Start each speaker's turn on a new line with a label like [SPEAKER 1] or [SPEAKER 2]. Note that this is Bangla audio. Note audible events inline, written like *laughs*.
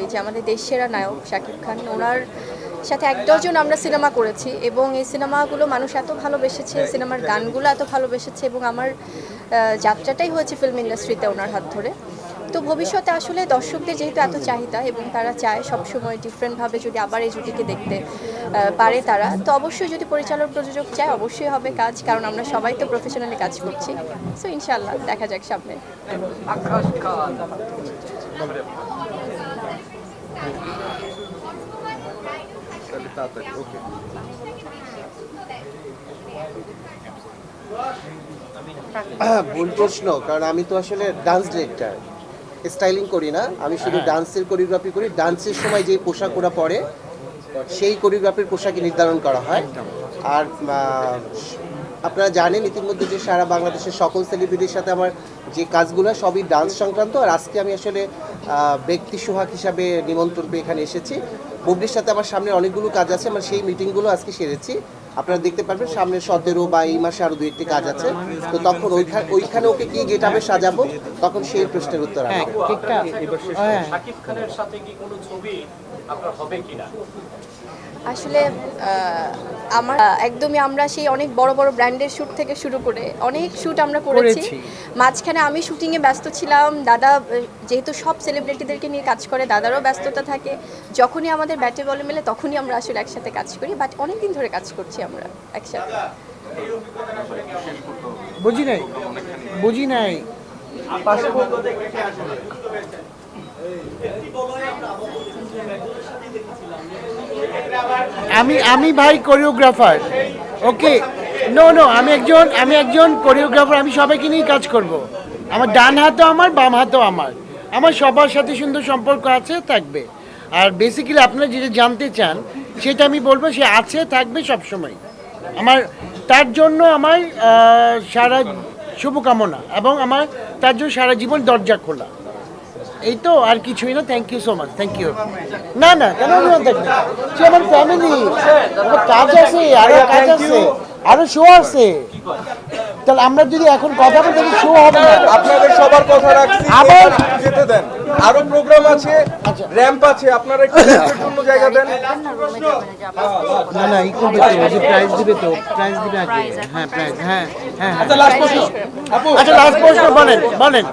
[SPEAKER 1] এই যে আমাদের দেশ সেরা নায়ক শাকিব খান, ওনার সাথে এক ডজন আমরা সিনেমা করেছি এবং এই সিনেমাগুলো মানুষ এত ভালোবেসেছে, সিনেমার গানগুলো এত ভালোবেসেছে এবং আমার যাত্রাটাই হয়েছে ফিল্ম ইন্ডাস্ট্রিতে ওনার হাত ধরে। তো ভবিষ্যতে আসলে দর্শকদের যেহেতু এত চাহিদা এবং তারা চায় সবসময় ডিফারেন্টভাবে যদি আবার এই জুটিকে দেখতে পারে তারা, তো অবশ্যই যদি পরিচালক প্রযোজক চায় অবশ্যই হবে কাজ, কারণ আমরা সবাই তো প্রফেশনালি কাজ করছি। সো ইনশাল্লাহ দেখা যাক সামনে।
[SPEAKER 2] তাড়াতাড়ি ওকে ভুল প্রশ্ন কারণ আমি তো আসলে ডান্স ডিরেক্টর স্টাইলিং করি না আমি শুধু ডান্সের কোরিওগ্রাফি করি। ডান্সের সময় যে পোশাক ওরা পরে সেই কোরিওগ্রাফির পোশাকই নির্ধারণ করা হয়। আর আপনারা জানেন ইতিমধ্যে যে সারা বাংলাদেশের সকল সেলিব্রিটির সাথে আমার যে কাজগুলো, সবই ডান্স সংক্রান্ত। আর আজকে আমি আসলে ব্যক্তি সোহাগ হিসাবে নিমন্ত্রণ পেয়ে এখানে এসেছি। বুবলির সাথে আমার সামনে অনেকগুলো কাজ আছে, আমার সেই মিটিংগুলো আজকে সেরেছি। আপনারা দেখতে পারবেন সামনে সতেরো বা এই মাসে আরও দুই একটি কাজ আছে। তো তখন ওইখানে ওইখানে ওকে কি গেট আপে সাজাবো তখন সেই প্রশ্নের উত্তর
[SPEAKER 3] হ্যাঁ
[SPEAKER 2] আসবে
[SPEAKER 3] হ্যাঁ।
[SPEAKER 4] খানের সাথে কি কোনো ছবি আপনার হবে কিনা?
[SPEAKER 1] আসলে আমার একদমই আমরা সেই অনেক বড় বড় ব্র্যান্ডের শ্যুট থেকে শুরু করে অনেক শ্যুট আমরা করেছি।
[SPEAKER 3] করেছি।
[SPEAKER 1] মাঝখানে আমি শুটিংয়ে ব্যস্ত ছিলাম দাদা যেহেতু সব সেলিব্রিটিদেরকে নিয়ে কাজ করে দাদারও ব্যস্ততা থাকে। যখনই আমাদের ব্যাটে বলে মেলে তখনই আমরা আসলে একসাথে কাজ করি বাট অনেক দিন ধরে কাজ করছি। আমরা একসাথে।
[SPEAKER 3] বুঝি নাই? বুঝি নাই? আমি আমি ভাই কোরিওগ্রাফার ওকে নো নো আমি একজন আমি একজন কোরিওগ্রাফার আমি সবাইকে নিয়ে কাজ করব। আমার ডান হাতও আমার, বাম হাতও আমার। আমার সবার সাথে সুন্দর সম্পর্ক আছে, থাকবে। আর বেসিক্যালি আপনারা যেটা জানতে চান, সেটা আমি বলব সে আছে, থাকবে সব সময় আমার, তার জন্য আমার সারা শুভকামনা এবং আমার, তার জন্য সারা জীবন দরজা খোলা। এই তো, আর কিছুই না thank you so much thank you না না, কেন অভিমান সে আমার ফ্যামিলি আমার কাজ আছে, আরও কাজ আছে, আরও শো আছে। তাহলে আমরা যদি এখন কথা বলি শো হবে
[SPEAKER 5] আপনাদের সবার কথা রাখছি
[SPEAKER 3] আবার-
[SPEAKER 5] যেতে দেন। আরও প্রোগ্রাম আছে
[SPEAKER 3] আচ্ছা।
[SPEAKER 5] র্যাম্প আছে আপনারা একটু *laughs* জন্য জায়গা দেন।
[SPEAKER 3] না না ইকো দিতে তো যে প্রাইজ দিবে তো প্রাইজ দিবে আগে। হ্যাঁ প্রাইজ হ্যাঁ হ্যাঁ হ্যাঁ।
[SPEAKER 5] আচ্ছা লাস্ট প্রশ্ন। আপু
[SPEAKER 3] আচ্ছা লাস্ট প্রশ্ন বলেন বলেন।